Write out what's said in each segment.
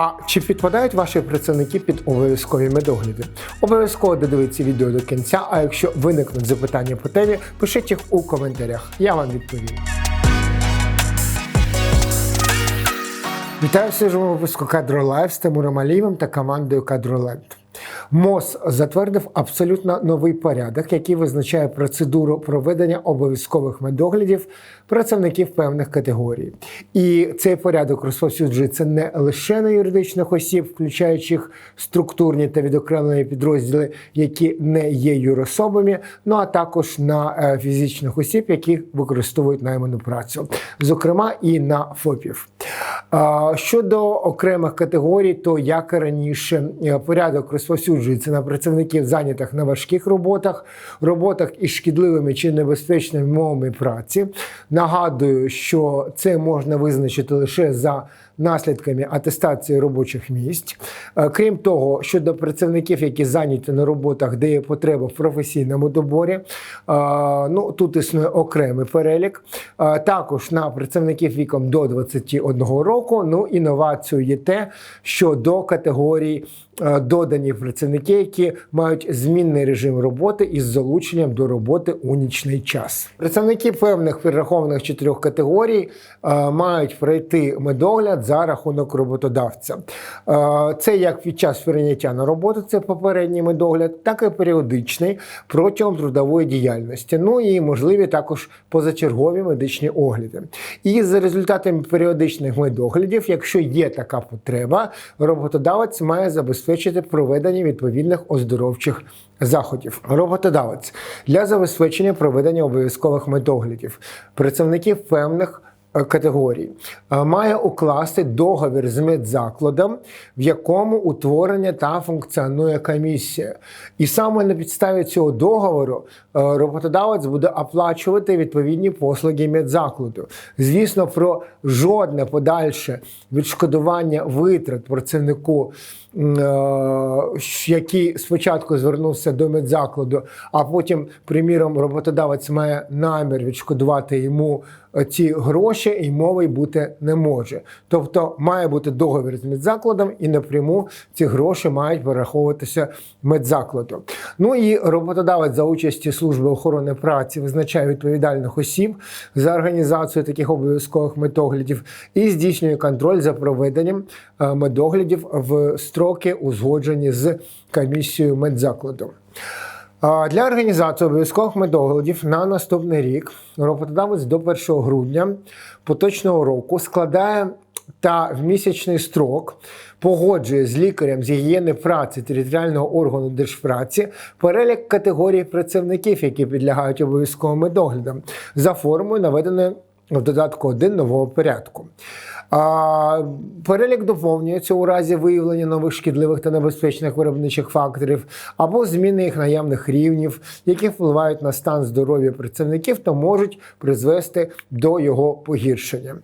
А чи підпадають ваші працівники під обов'язкові медогляди? Обов'язково додивіться відео до кінця, а якщо виникнуть запитання по темі, пишіть їх у коментарях. Я вам відповім. Вітаю в свіжому випуску Кадролайв з Тимуром Алієвим та командою Кадроленд. МОЗ затвердив абсолютно новий порядок, який визначає процедуру проведення обов'язкових медоглядів працівників певних категорій. І цей порядок розповсюджується не лише на юридичних осіб, включаючи структурні та відокремлені підрозділи, які не є юрособами, ну а також на е, фізичних осіб, які використовують найману працю, зокрема і на ФОПів. Щодо окремих категорій, то як раніше е, порядок розповсюджується на працівників, зайнятих на важких роботах, роботах із шкідливими чи небезпечними мовами праці. Нагадую, що це можна визначити лише за наслідками атестації робочих місць. Е, Крім того, щодо працівників, які зайняті на роботах, де є потреба в професійному доборі, е, ну тут існує окремий перелік. Е, Також на працівників віком до 21 року. Ну інновацією є те, що до категорій е, додані працівники, які мають змінний режим роботи із залученням до роботи у нічний час. Працівники певних перерахованих чотирьох категорій мають пройти медогляд за рахунок роботодавця. Це як під час прийняття на роботу, це попередній медогляд, так і періодичний протягом трудової діяльності. Ну і можливі також позачергові медичні огляди. І за результатами періодичних медоглядів, якщо є така потреба, роботодавець має забезпечити проведення відповідних оздоровчих заходів. Роботодавець для забезпечення проведення обов'язкових медоглядів працівників певних категорій е, має укласти договір з медзакладом, в якому утворення та функціонує комісія. І саме на підставі цього договору е, роботодавець буде оплачувати відповідні послуги медзакладу. Звісно, про жодне подальше відшкодування витрат працівнику, е, який спочатку звернувся до медзакладу, а потім, приміром, роботодавець має намір відшкодувати йому е, ці гроші, і мови бути не може. Тобто має бути договір з медзакладом, і напряму ці гроші мають перераховуватися медзакладу. Ну і роботодавець за участі служби охорони праці визначає відповідальних осіб за організацію таких обов'язкових медоглядів і здійснює контроль за проведенням е, медоглядів в строки, узгоджені з комісією медзакладу. Для організації обов'язкових медоглядів на наступний рік роботодавець до 1 грудня поточного року складає та в місячний строк погоджує з лікарем з гігієни праці територіального органу держпраці перелік категорій працівників, які підлягають обов'язковим медоглядам, за формою наведеною в додатку 1 нового порядку. Перелік доповнюється у разі виявлення нових шкідливих та небезпечних виробничих факторів або зміни їх наявних рівнів, які впливають на стан здоров'я працівників та можуть призвести до його погіршення.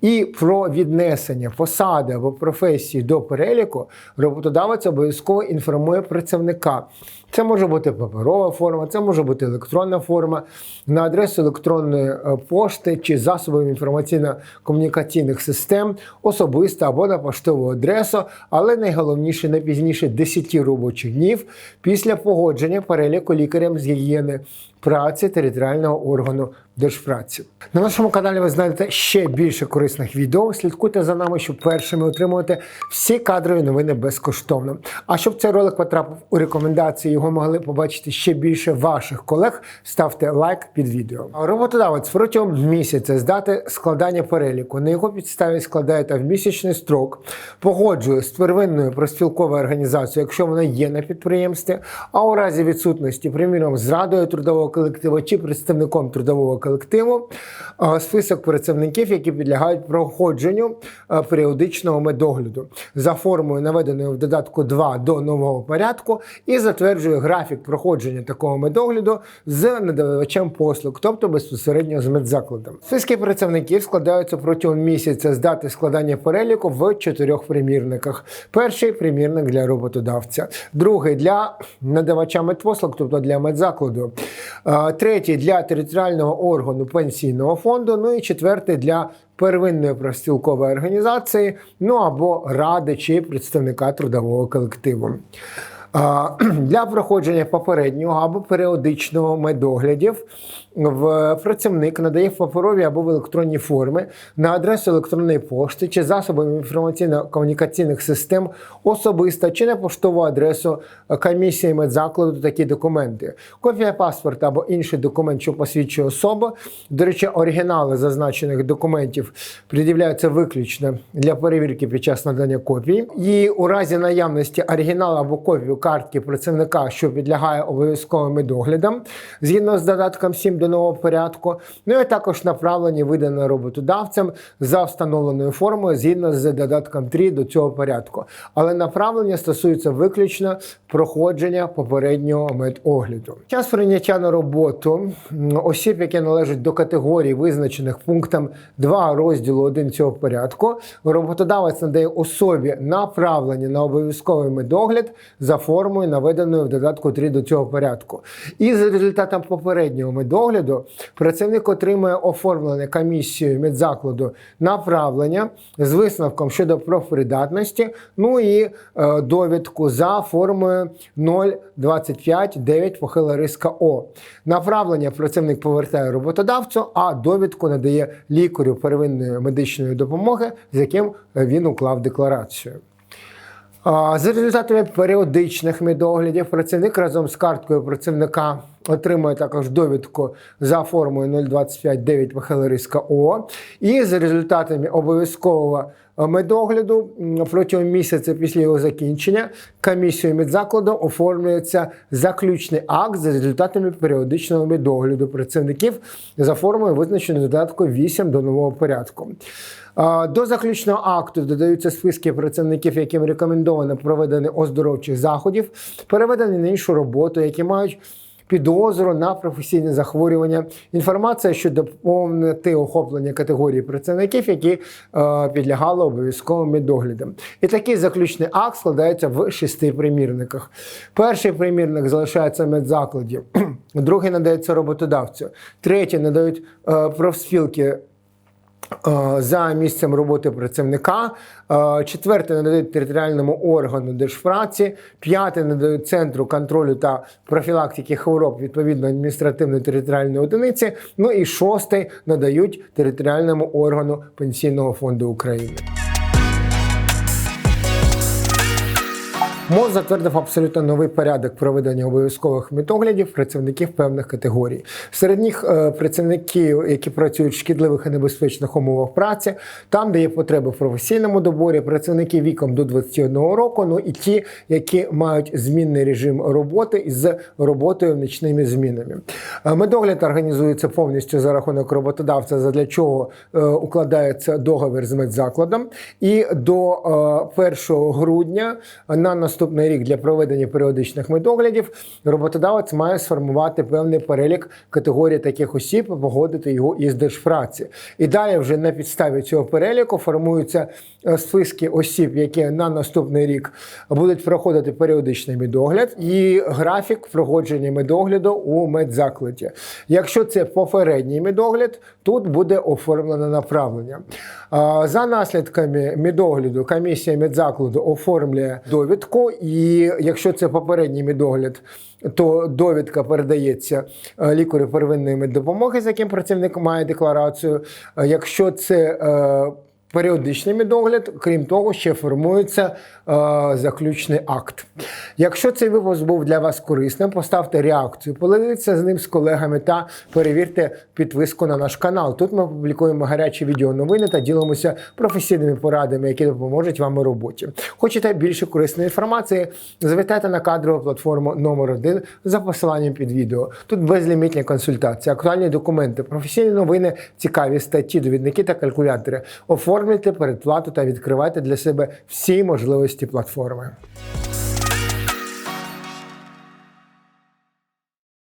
І про віднесення посади або професії до переліку роботодавець обов'язково інформує працівника. Це може бути паперова форма, це може бути електронна форма на адресу електронної е, пошти чи засобів інформаційно-комунікаційних систем, особисто або на поштову адресу, але найголовніше не пізніше 10 робочих днів після погодження переліку лікарем з гігієни праці територіального органу держпраці. На нашому каналі ви знайдете ще більше корисних відео. Слідкуйте за нами, щоб першими отримувати всі кадрові новини безкоштовно. А щоб цей ролик потрапив у рекомендації, його могли побачити ще більше ваших колег. Ставте лайк під відео. Роботодавець протягом місяця здати складання переліку. На його підставі складає та в місячний строк, погоджує з первинною проспілковою організацією, якщо вона є на підприємстві, а у разі відсутності, приміром, з радою трудового колективу чи представником трудового колективу список працівників, які підлягають проходженню періодичного медогляду за формою, наведеною в додатку 2 до нового порядку, і затверджує графік проходження такого медогляду з надавачем послуг, тобто безпосередньо з медзакладом. Списки працівників складаються протягом місяця з дати складання переліку в чотирьох примірниках. Перший примірник для роботодавця, другий для надавача медпослуг, тобто для медзакладу, Третій для територіального органу пенсійного фонду. Ну і четвертий для первинної профспілкової організації, ну або ради чи представника трудового колективу. Для проходження попереднього або періодичного медоглядів працівник надає в паперовій або в електронній формі на адресу електронної пошти чи засобами інформаційно-комунікаційних систем особисто чи на поштову адресу комісії медзакладу такі документи. Копія паспорта або інший документ, що посвідчує особу. До речі, оригінали зазначених документів пред'являються виключно для перевірки під час надання копії. І у разі наявності оригіналу або копію картки працівника, що підлягає обов'язковим медоглядам, згідно з додатком 7 до нового порядку, ну і також направлені видані роботодавцем за встановленою формою згідно з додатком 3 до цього порядку. Але направлення стосується виключно проходження попереднього медогляду. Час прийняття на роботу осіб, які належать до категорії, визначених пунктом 2 розділу 1 цього порядку, роботодавець надає особі направлення на обов'язковий медогляд за формою, наведеною в додатку 3 до цього порядку. І за результатом попереднього медогляду працівник отримує оформлене комісією медзакладу направлення з висновком щодо профпридатності, ну і е, довідку за формою 025-9 похила риска О. Направлення працівник повертає роботодавцю, а довідку надає лікарю первинної медичної допомоги, з яким він уклав декларацію. За результатами періодичних медоглядів працівник разом з карткою працівника отримує також довідку за формою 025-9 похила риска О. І за результатами обов'язкового медогляду протягом місяця після його закінчення комісією медзакладу оформлюється заключний акт за результатами періодичного медогляду працівників за формою визначеною додатком 8 до нового порядку. До заключного акту додаються списки працівників, яким рекомендовано проведення оздоровчих заходів, переведені на іншу роботу, які мають підозру на професійне захворювання. Інформація щодо повнити охоплення категорії працівників, які е, підлягали обов'язковим медоглядам. І такий заключний акт складається в шести примірниках. Перший примірник залишається медзакладів, медзакладі, другий надається роботодавцю, третій надають е, профспілки за місцем роботи працівника, Е, четверте надають територіальному органу держпраці, п'яте надають центру контролю та профілактики хвороб відповідно адміністративної територіальної одиниці. Ну і шосте надають територіальному органу Пенсійного фонду України. МОЗ затвердив абсолютно новий порядок проведення обов'язкових медоглядів працівників певних категорій. Серед них е, працівники, які працюють в шкідливих і небезпечних умовах праці, там, де є потреби в професійному доборі, працівники віком до 21 року, ну і ті, які мають змінний режим роботи із роботою нічними змінами. Е, Медогляд організується повністю за рахунок роботодавця, задля чого е, укладається договір з медзакладом. І до е, 1 грудня на наступний рік для проведення періодичних медоглядів роботодавець має сформувати певний перелік категорій таких осіб, погодити його із держпраці. І далі вже на підставі цього переліку формуються е, списки осіб, які на наступний рік будуть проходити періодичний медогляд, і графік проходження медогляду у медзакладі. Якщо це попередній медогляд, тут буде оформлено направлення. За наслідками медогляду комісія медзакладу оформлює довідку, і якщо це попередній медогляд, то довідка передається е, лікарю первинної меддопомоги, з яким працівник має декларацію. Е, Якщо це е, періодичний медогляд, крім того, ще формується е, заключний акт. Якщо цей випуск був для вас корисним, поставте реакцію, поділіться з ним з колегами та перевірте підписку на наш канал. Тут ми публікуємо гарячі відеоновини та ділимося професійними порадами, які допоможуть вам у роботі. Хочете більше корисної інформації? Завітайте на кадрову платформу номер 1 за посиланням під відео. Тут безлімітні консультації, актуальні документи, професійні новини, цікаві статті, довідники та калькулятори. Оформлюйте передплату та відкривайте для себе всі можливості платформи.